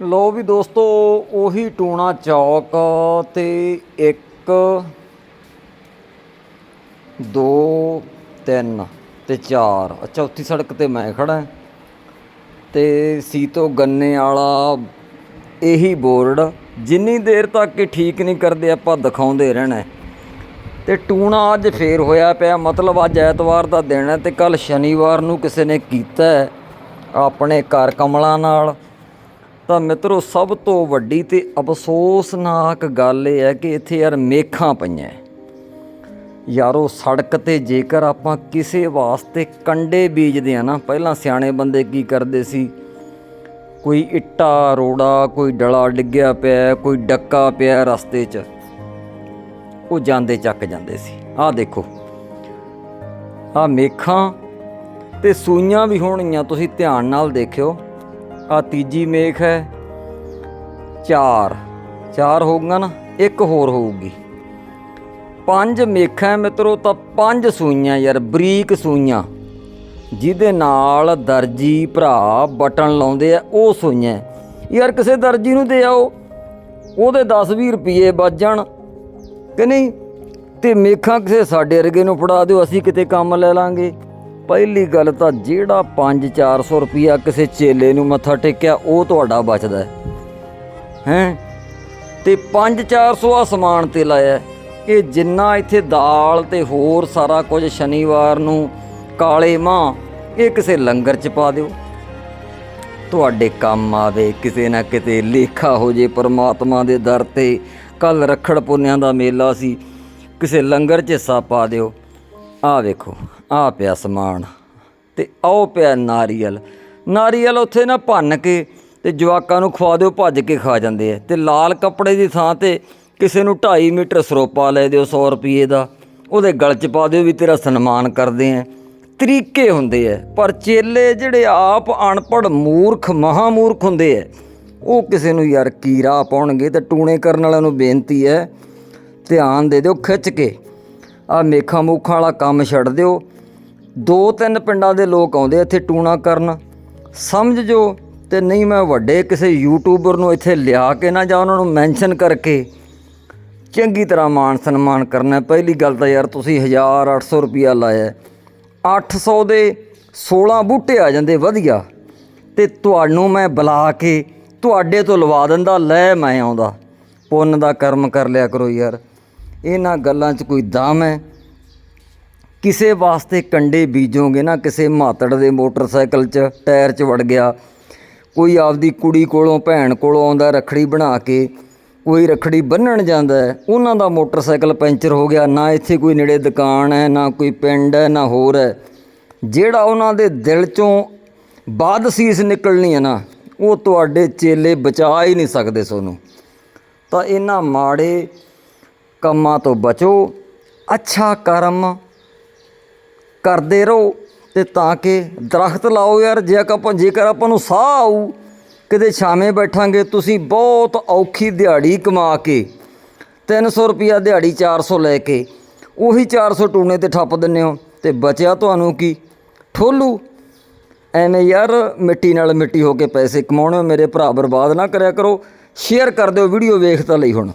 ਲੋ ਵੀ ਦੋਸਤੋ, ਉਹੀ ਟੂਣਾ ਚੌਕ ਤੇ ਇੱਕ, ਦੋ, ਤਿੰਨ ਤੇ ਚਾਰ ਚੌਥੀ ਸੜਕ ਤੇ ਮੈਂ ਖੜਾ ਹਾਂ। ਤੇ ਸੀਤੋ ਗੰਨੇ ਵਾਲਾ ਇਹੀ ਬੋਰਡ, ਜਿੰਨੀ ਦੇਰ ਤੱਕ ਇਹ ਠੀਕ ਨਹੀਂ ਕਰਦੇ, ਆਪਾਂ ਦਿਖਾਉਂਦੇ ਰਹਿਣਾ ਹੈ। ਤੇ ਟੂਣਾ ਅੱਜ ਫੇਰ ਹੋਇਆ ਪਿਆ, ਮਤਲਬ ਅੱਜ ਐਤਵਾਰ ਦਾ ਦਿਨ ਹੈ ਤੇ ਕੱਲ ਸ਼ਨੀਵਾਰ ਨੂੰ ਕਿਸੇ ਨੇ ਕੀਤਾ ਆਪਣੇ ਘਰ ਕਮਲਾਂ ਨਾਲ ਤਾਂ ਮਿੱਤਰੋ, ਸਭ ਤੋਂ ਵੱਡੀ ਤੇ ਅਫਸੋਸਨਾਕ ਗੱਲ ਇਹ ਹੈ ਕਿ ਇੱਥੇ ਯਾਰ ਮੇਖਾਂ ਪਈਆਂ ਹੈ। ਯਾਰੋ, ਸੜਕ ਤੇ ਜੇਕਰ ਆਪਾਂ ਕਿਸੇ ਵਾਸਤੇ ਕੰਡੇ ਬੀਜਦੇ ਆ ਨਾ, ਪਹਿਲਾਂ ਸਿਆਣੇ ਬੰਦੇ ਕੀ ਕਰਦੇ ਸੀ? ਕੋਈ ਇੱਟਾ, ਰੋੜਾ, ਕੋਈ ਡਲਾ ਡਿੱਗਿਆ ਪਿਆ, ਕੋਈ ਡੱਕਾ ਪਿਆ ਰਸਤੇ 'ਚ। ਉਹ ਜਾਂਦੇ ਚੱਕ ਜਾਂਦੇ ਸੀ। ਆਹ ਦੇਖੋ। ਆਹ ਮੇਖਾਂ ਤੇ ਸੂਈਆਂ ਵੀ ਹੋਣਗੀਆਂ, ਤੁਸੀਂ ਧਿਆਨ ਨਾਲ ਦੇਖਿਓ। ਆ ਤੀਜੀ ਮੇਖ ਹੈ। ਚਾਰ। ਚਾਰ ਹੋਊਗਾ ਨਾ, ਇੱਕ ਹੋਰ ਹੋਊਗੀ। ਪੰਜ ਮੇਖਾਂ ਹੈ ਮਿੱਤਰੋ, ਤਾਂ ਪੰਜ ਸੂਈਆਂ ਯਾਰ, ਬਰੀਕ ਸੂਈਆਂ। ਜਿਹਦੇ ਨਾਲ ਦਰਜੀ ਭਰਾ ਬਟਨ ਲਾਉਂਦੇ ਆ, ਉਹ ਸੂਈਆਂ ਯਾਰ ਕਿਸੇ ਦਰਜੀ ਨੂੰ ਦੇ ਆਓ, ਉਹਦੇ 10-20 ਰੁਪਏ ਬਚ ਜਾਣ। ਕਿ ਨਹੀਂ? ਤੇ ਮੇਖਾਂ ਕਿਸੇ ਸਾਡੇ ਵਰਗੇ ਨੂੰ ਫੜਾ ਦਿਓ, ਅਸੀਂ ਕਿਤੇ ਕੰਮ ਲੈ ਲਾਂਗੇ। ਪਹਿਲੀ ਗੱਲ ਤਾਂ ਜਿਹੜਾ 5-400 ਰੁਪਿਆ ਕਿਸੇ ਚੇਲੇ ਨੂੰ ਮੱਥਾ ਟੇਕਿਆ, ਉਹ ਤੁਹਾਡਾ ਬਚਦਾ ਹੈ। ਹੈਂ? ਤੇ 5-400 ਆ ਸਮਾਨ ਤੇ ਲਾਇਆ ਇਹ ਜਿੰਨਾ ਇੱਥੇ ਦਾਲ ਤੇ ਹੋਰ ਸਾਰਾ ਕੁਝ ਸ਼ਨੀਵਾਰ ਨੂੰ ਕਾਲੇ ਮਾਂ, ਇਹ ਕਿਸੇ ਲੰਗਰ ਚ ਪਾ ਦਿਓ। ਤੁਹਾਡੇ ਕੰਮ ਆਵੇ, ਕਿਸੇ ਨਾ ਕਿਤੇ ਲੇਖਾ ਹੋ ਜੇ ਪਰਮਾਤਮਾ ਦੇ ਦਰ ਤੇ। ਕੱਲ ਰਖੜ ਪੁੰਨਿਆਂ ਦਾ ਮੇਲਾ ਸੀ, ਕਿਸੇ ਲੰਗਰ 'ਚ ਹਿੱਸਾ ਪਾ ਦਿਓ। ਆ ਵੇਖੋ ਆਹ ਪਿਆ ਸਮਾਨ ਤੇ ਆਓ ਪਿਆ ਨਾਰੀਅਲ। ਨਾਰੀਅਲ ਉੱਥੇ ਨਾ ਭੰਨ ਕੇ ਤੇ ਜਵਾਕਾਂ ਨੂੰ ਖਵਾ ਦਿਓ, ਭੱਜ ਕੇ ਖਾ ਜਾਂਦੇ ਆ। ਤੇ ਲਾਲ ਕੱਪੜੇ ਦੀ ਥਾਂ ਤੇ ਕਿਸੇ ਨੂੰ 2.5 ਮੀਟਰ ਸਰੋਪਾ ਲੈ ਦਿਓ 100 ਰੁਪਏ ਦਾ। ਉਹਦੇ ਗਲ 'ਚ ਪਾ ਦਿਓ ਵੀ ਤੇਰਾ ਸਨਮਾਨ ਕਰਦੇ ਆ। ਤਰੀਕੇ ਹੁੰਦੇ ਆ, ਪਰ ਚੇਲੇ ਜਿਹੜੇ ਆਪ ਅਨਪੜ ਮੂਰਖ, ਮਹਾਮੂਰਖ ਹੁੰਦੇ ਆ, ਉਹ ਕਿਸੇ ਨੂੰ ਯਾਰ ਕੀ ਰਾਹ ਪਾਉਣਗੇ ਤੇ ਟੂਣੇ ਕਰਨ ਵਾਲਿਆਂ ਨੂੰ ਬੇਨਤੀ ਹੈ, ਧਿਆਨ ਦੇ ਦਿਓ ਖਿੱਚ ਕੇ। ਆ ਮੇਖਾਂ ਮੂਖਾਂ ਵਾਲਾ ਕੰਮ ਛੱਡ ਦਿਓ। ਦੋ ਤਿੰਨ ਪਿੰਡਾਂ ਦੇ ਲੋਕ ਆਉਂਦੇ ਇੱਥੇ ਟੂਣਾ ਕਰਨ। ਸਮਝ ਜੋ ਤੇ ਨਹੀਂ ਮੈਂ ਵੱਡੇ ਕਿਸੇ ਯੂਟਿਊਬਰ ਨੂੰ ਇੱਥੇ ਲਿਆ ਕੇ ਨਾ ਜਾਂ ਉਹਨਾਂ ਨੂੰ ਮੈਂਸ਼ਨ ਕਰਕੇ ਚੰਗੀ ਤਰ੍ਹਾਂ ਮਾਣ ਸਨਮਾਨ ਕਰਨਾ। ਪਹਿਲੀ ਗੱਲ ਤਾਂ ਯਾਰ ਤੁਸੀਂ 1800 ਰੁਪਿਆ ਲਾਇਆ। ਹੈ। 800 ਦੇ 16 ਬੂਟੇ ਆ ਜਾਂਦੇ, ਵਧੀਆ। ਤੇ ਤੁਹਾਨੂੰ ਮੈਂ ਬੁਲਾ ਕੇ ਤੁਹਾਡੇ ਤੋਂ ਲਵਾ ਦਿੰਦਾ, ਲੈ ਮੈਂ ਆਉਂਦਾ। ਪੁੰਨ ਦਾ ਕਰਮ ਕਰ ਲਿਆ ਕਰੋ ਯਾਰ। ਇਹਨਾਂ ਗੱਲਾਂ 'ਚ ਕੋਈ ਦਮ ਹੈ? ਕਿਸੇ ਵਾਸਤੇ ਕੰਡੇ ਬੀਜੋਗੇ ਨਾ, ਕਿਸੇ ਮਾਤੜ ਦੇ ਮੋਟਰਸਾਈਕਲ 'ਚ ਟਾਇਰ 'ਚ ਵੜ ਗਿਆ, ਕੋਈ ਆਪਦੀ ਕੁੜੀ ਕੋਲੋਂ, ਭੈਣ ਕੋਲੋਂ ਆਉਂਦਾ ਰਖੜੀ ਬਣਾ ਕੇ, ਕੋਈ ਰਖੜੀ ਬੰਨਣ ਜਾਂਦਾ ਉਹਨਾਂ ਦਾ ਮੋਟਰਸਾਈਕਲ ਪੈਂਚਰ ਹੋ ਗਿਆ, ਨਾ ਇੱਥੇ ਕੋਈ ਨੇੜੇ ਦੁਕਾਨ ਹੈ, ਨਾ ਕੋਈ ਪਿੰਡ ਹੈ, ਨਾ ਹੋਰ ਹੈ। ਜਿਹੜਾ ਉਹਨਾਂ ਦੇ ਦਿਲ 'ਚੋਂ ਬਾਦ ਸੀਸ ਨਿਕਲਣੀ ਹੈ ਨਾ, ਉਹ ਤੁਹਾਡੇ ਚੇਲੇ ਬਚਾ ਹੀ ਨਹੀਂ ਸਕਦੇ ਤੁਹਾਨੂੰ ਤਾਂ ਇਹਨਾਂ ਮਾੜੇ ਕੰਮਾਂ ਤੋਂ ਬਚੋ, ਅੱਛਾ ਕਰਮ ਕਰਦੇ ਰਹੋ ਤੇ ਤਾਂ ਕਿ ਦਰਖਤ ਲਾਓ ਯਾਰ, ਜੇ ਆਪਾਂ ਜੇਕਰ ਆਪਾਂ ਨੂੰ ਸਾਹ ਆਊ। ਕਿਤੇ ਛਾਵੇਂ ਬੈਠਾਂਗੇ, ਤੁਸੀਂ ਬਹੁਤ ਔਖੀ ਦਿਹਾੜੀ ਕਮਾ ਕੇ 300 ਰੁਪਿਆ ਦਿਹਾੜੀ 400 ਲੈ ਕੇ, ਉਹੀ 400 ਟੂਣੇ ਤੇ ਠੱਪ ਦਿੰਨੇ ਹੋ। ਤੇ ਬਚਿਆ ਤੁਹਾਨੂੰ ਕੀ? ਠੋਲੂ। ਐਵੇਂ ਯਾਰ, ਮਿੱਟੀ ਨਾਲ ਮਿੱਟੀ ਹੋ ਕੇ ਪੈਸੇ ਕਮਾਉਣੇ ਹੋ, ਮੇਰੇ ਭਰਾ ਬਰਬਾਦ ਨਾ ਕਰਿਆ ਕਰੋ। ਸ਼ੇਅਰ ਕਰ ਦਿਓ, ਵੀਡੀਓ ਵੇਖ ਤਾਂ ਲਈ ਹੁਣ।